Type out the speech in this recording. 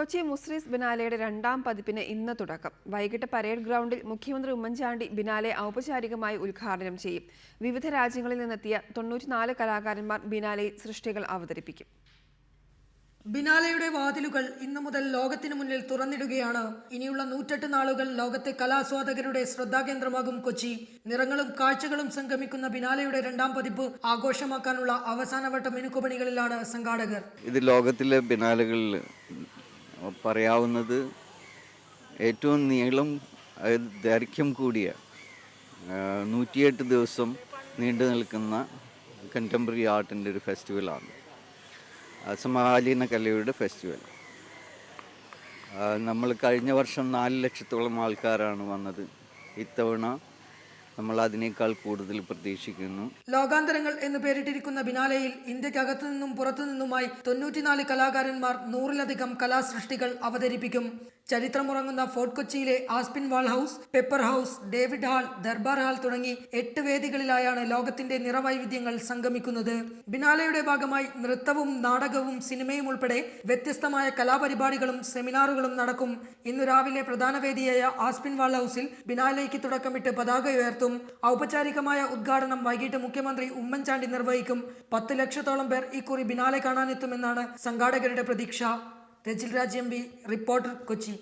കൊച്ചി മുസ്ലിസ് ബിനാലയുടെ രണ്ടാം പതിപ്പിന് ഇന്ന് തുടക്കം. വൈകിട്ട് പരേഡ് ഗ്രൗണ്ടിൽ മുഖ്യമന്ത്രി ഉമ്മൻചാണ്ടി ബിനാലെ ഔപചാരികമായി ഉദ്ഘാടനം ചെയ്യും. വിവിധ രാജ്യങ്ങളിൽ നിന്നെത്തിയ തൊണ്ണൂറ്റിനാല് കലാകാരന്മാർ ബിനാലയിൽ സൃഷ്ടികൾ അവതരിപ്പിക്കും. ബിനാലയുടെ വാതിലുകൾ ഇന്നു മുതൽ ലോകത്തിനു മുന്നിൽ തുറന്നിടുകയാണ്. ഇനിയുള്ള നൂറ്റെട്ട് നാളുകൾ ലോകത്തെ കലാസ്വാദകരുടെ ശ്രദ്ധാകേന്ദ്രമാകും കൊച്ചി. നിറങ്ങളും കാഴ്ചകളും സംഗമിക്കുന്ന ബിനാലയുടെ രണ്ടാം പതിപ്പ് ആഘോഷമാക്കാനുള്ള അവസാനവട്ട മിനുക്കുപണികളിലാണ് സംഘാടകർ. ഇത് ലോകത്തിലെ ബിനാലകളിൽ പറയാവുന്നത് ഏറ്റവും നീളം ദൈർഘ്യം കൂടിയ നൂറ്റിയെട്ട് ദിവസം നീണ്ടു നിൽക്കുന്ന കണ്ടംപററി ആർട്ടിന്റെ ഒരു ഫെസ്റ്റിവലാണ് സമകാലീന കലയുടെ ഫെസ്റ്റിവൽ നമ്മൾ കഴിഞ്ഞ വർഷം നാല് ലക്ഷത്തോളം ആൾക്കാരാണ് വന്നത്. ഇത്തവണ നമ്മൾ അതിനേക്കാൾ കൂടുതൽ പ്രതീക്ഷിക്കുന്നു. ലോകാന്തരങ്ങൾ എന്ന് പേരിട്ടിരിക്കുന്ന ബിനാലയിൽ ഇന്ത്യക്കകത്തു നിന്നും പുറത്തു നിന്നുമായി തൊണ്ണൂറ്റിനാല് കലാകാരന്മാർ നൂറിലധികം കലാസൃഷ്ടികൾ അവതരിപ്പിക്കും. ചരിത്രമുറങ്ങുന്ന ഫോർട്ട് കൊച്ചിയിലെ Aspinwall House Pepper House David Hall Durbar Hall തുടങ്ങി എട്ട് വേദികളിലായാണ് ലോകത്തിന്റെ നിറവൈവിധ്യങ്ങൾ സംഗമിക്കുന്നത്. ബിനാലയുടെ ഭാഗമായി നൃത്തവും നാടകവും സിനിമയും ഉൾപ്പെടെ വ്യത്യസ്തമായ കലാപരിപാടികളും സെമിനാറുകളും നടക്കും. ഇന്നു രാവിലെ പ്രധാന വേദിയായ ആസ്പിൻ വാൾ ഹൗസിൽ ബിനാലയ്ക്ക് തുടക്കമിട്ട് പതാക ഉയർത്തും. ഔപചാരികമായ ഉദ്ഘാടനം വൈകിട്ട് മുഖ്യമന്ത്രി ഉമ്മൻചാണ്ടി നിർവഹിക്കും. പത്ത് ലക്ഷത്തോളം പേർ ഇക്കുറി ബിനാലെ കാണാനെത്തുമെന്നാണ് സംഘാടകരുടെ പ്രതീക്ഷ. Rajil Raj M reporter Kochi.